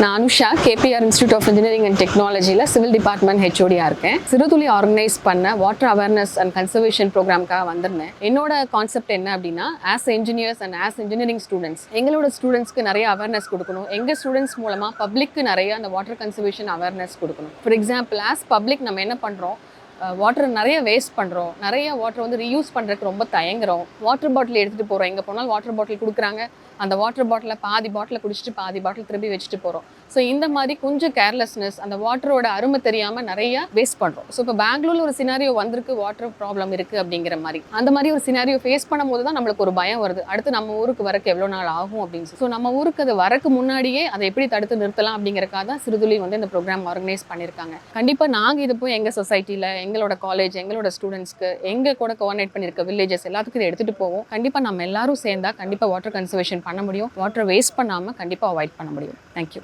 நான் Anusha KPR institute of engineering and டெக்னாலஜியில் civil department ஹெச்ஓடியாக இருக்கேன். சிறுதுளி ஆர்கனைஸ் பண்ண வாட்டர் அவேர்னஸ் அண்ட் கன்சர்வேஷன் ப்ரோக்ராம்க்காக வந்திருந்தேன். என்னோட கான்செப்ட் என்ன அப்படின்னா as engineers and as engineering students எங்களோட ஸ்டூடெண்ட்ஸ்க்கு நிறைய அவேர்னஸ் கொடுக்கணும். எங்கள் ஸ்டூடெண்ட்ஸ் மூலமாக பப்ளிக்கு நிறைய அந்த வாட்டர் கன்சர்வேஷன் அவேர்னஸ் கொடுக்கணும். ஃபார் எக்ஸாம்பிள் ஆஸ் பப்ளிக் நம்ம என்ன பண்ணுறோம் வாட்டர் நிறைய வேஸ்ட் பண்ணுறோம் நிறைய வாட்டர் வந்து ரீயூஸ் பண்ணுறதுக்கு ரொம்ப தயங்குறோம். வாட்டர் பாட்டில் எடுத்துகிட்டு போகிறோம் எங்கே போனாலும் வாட்டர் பாட்டில் கொடுக்குறாங்க. அந்த வாட்டர் பாட்டிலில் பாதி பாட்டில் குடிச்சிட்டு பாதி பாட்டில் திரும்பி வச்சுட்டு போகிறோம் ஸோ இந்த மாதிரி கொஞ்சம் கேர்லெஸ்னஸ் அந்த வாட்டரோட அருமை தெரியாமல் நிறைய வேஸ்ட் பண்ணுறோம் ஸோ இப்போ பெங்களூர்ல ஒரு சினாரியோ வந்திருக்கு வாட்டர் ப்ராப்ளம் இருக்குது அப்படிங்கிற மாதிரி. அந்த மாதிரி ஒரு சினாரியோ ஃபேஸ் பண்ணும்போது தான் நம்மளுக்கு ஒரு பயம் வருது. அடுத்து நம்ம ஊருக்கு வரக்கு எவ்வளோ நாள் ஆகும் அப்படின்னு ஸோ நம்ம ஊருக்கு அது வரக்கு முன்னாடியே அதை எப்படி தடுத்து நிறுத்தலாம் அப்படிங்கிறக்காக தான் சிறுதுளி வந்து இந்த ப்ரோக்ராம் ஆர்கனைஸ் பண்ணியிருக்காங்க. கண்டிப்பாக நாங்கள் இது போய் எங்கள் சொசைட்டியில் எங்களோட காலேஜ் எங்களோட ஸ்டூடெண்ட்ஸ்க்கு எங்கள் கூட கோஆர்டினேட் பண்ணியிருக்க வில்லேஜஸ் எல்லாத்துக்கும் இதை எடுத்துகிட்டு போவோம். கண்டிப்பாக நம்ம எல்லாரும் சேர்ந்தால் கண்டிப்பாக வாட்டர் கன்சர்வேஷன் பண்ண முடியும். வாட்டர் வேஸ்ட் பண்ணாமல் கண்டிப்பாக அவாய்ட் பண்ண முடியும். தேங்க்யூ